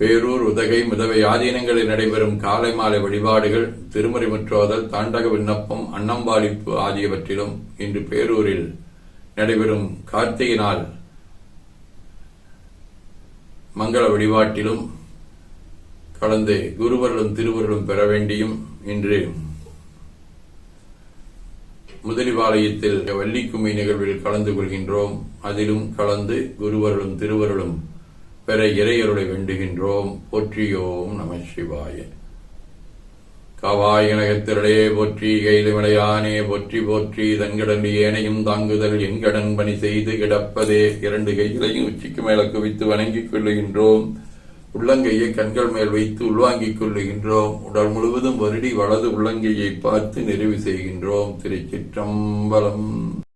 பேரூர் உதகை முதவை ஆதீனங்களில் நடைபெறும் காலை மாலை வழிபாடுகள் திருமறை முற்றோதல் தாண்டக விண்ணப்பம் அன்னம்பாளிப்பு ஆகியவற்றிலும் இன்று பேரூரில் நடைபெறும் கார்த்திகை நாள் மங்கள வழிபாட்டிலும் கலந்து குருவர்களும் திருவர்களும் பெற வேண்டியும் இன்று முதலிபாளையத்தில் வள்ளிக்கும்மி நிகழ்வில் கலந்து கொள்கின்றோம். அதிலும் கலந்து குருவர்களும் திருவர்களும் பெற இறையருளை வேண்டுகின்றோம். போற்றியோம் நம சிவாய. காவாய் போற்றி கைலமலையானே போற்றி போற்றி தன்கடன் ஏனையும் தாங்குதல் என்கடன் பணி செய்து கிடப்பதே. இரண்டு கைகளையும் உச்சிக்கு மேல குவித்து வணங்கிக் கொள்ளுகின்றோம். உள்ளங்கையை கண்கள் மேல் வைத்து உள்வாங்கிக் கொள்ளுகின்றோம். உடல் முழுவதும் வருடி வலது உள்ளங்கையை பார்த்து நிறைவு செய்கின்றோம். திருச்சிற்றம்பலம்.